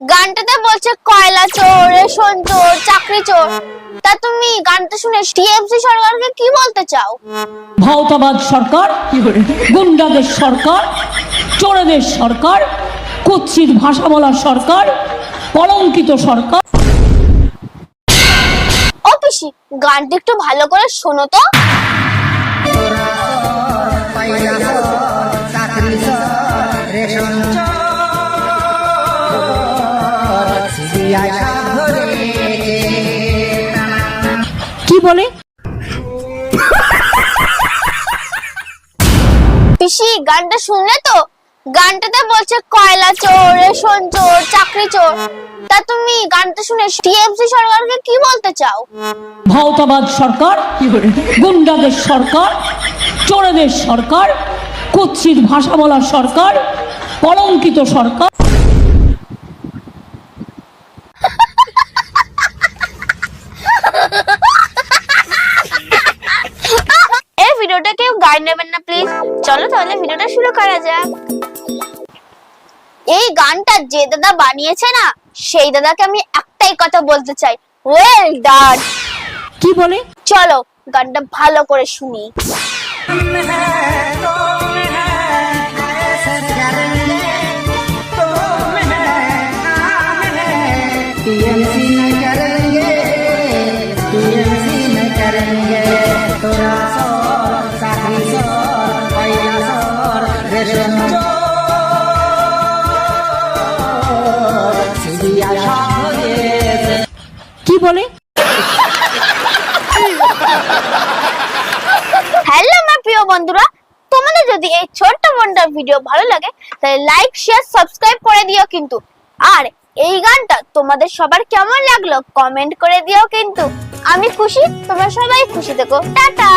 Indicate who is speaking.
Speaker 1: গানটাতে বলছে কয়লা চোর রেশন চোর চাকরি চোর। তা তুমি গানটা শুনে টিএমসি সরকারকে কি বলতে চাও?
Speaker 2: ভাওতাবাদ সরকার গুন্ডাদের সরকার চোরেদের সরকার কুৎসিত ভাষা বলা সরকার কলঙ্কিত সরকার।
Speaker 1: ও পিসি গানটা একটু ভালো করে শোনো তো।
Speaker 2: কি বলে?
Speaker 1: পিসি গানটা শুনলে তো? গানটাতে বলছে কয়লা চোর রেশন চোর চাকরি চোর। তা তুমি গানটা শুনে টিএমসি সরকারকে কি বলতে চাও?
Speaker 2: ভাওতাবাদ সরকার গুন্ডাদের সরকার চোরেদের সরকার কুৎসিত ভাষা বলা সরকার কলঙ্কিত সরকার।
Speaker 1: এই ভিডিওটা কেউ গায়ে নেবেন না প্লিজ চলো তাহলে ভিডিওটা শুরু করা যাক এই গানটা যে দাদা বানিয়েছে না সেই দাদাকে আমি একটাই কথা বলতে চাই ওয়েল ডান
Speaker 2: কি বলে
Speaker 1: চলো গানটা ভালো করে শুনি
Speaker 3: Yeah.
Speaker 2: কি বলে?
Speaker 1: হ্যালো আমার প্রিয় বন্ধুরা তোমাদের যদি এই ছোট্ট মনটার ভিডিও ভালো লাগে তাহলে লাইক শেয়ার সাবস্ক্রাইব করে দিও কিন্তু। আর এই গানটা তোমাদের সবার কেমন লাগল কমেন্ট করে দিও কিন্তু। আমি খুশি তোমরা সবাই খুশি থেকো। টাটা!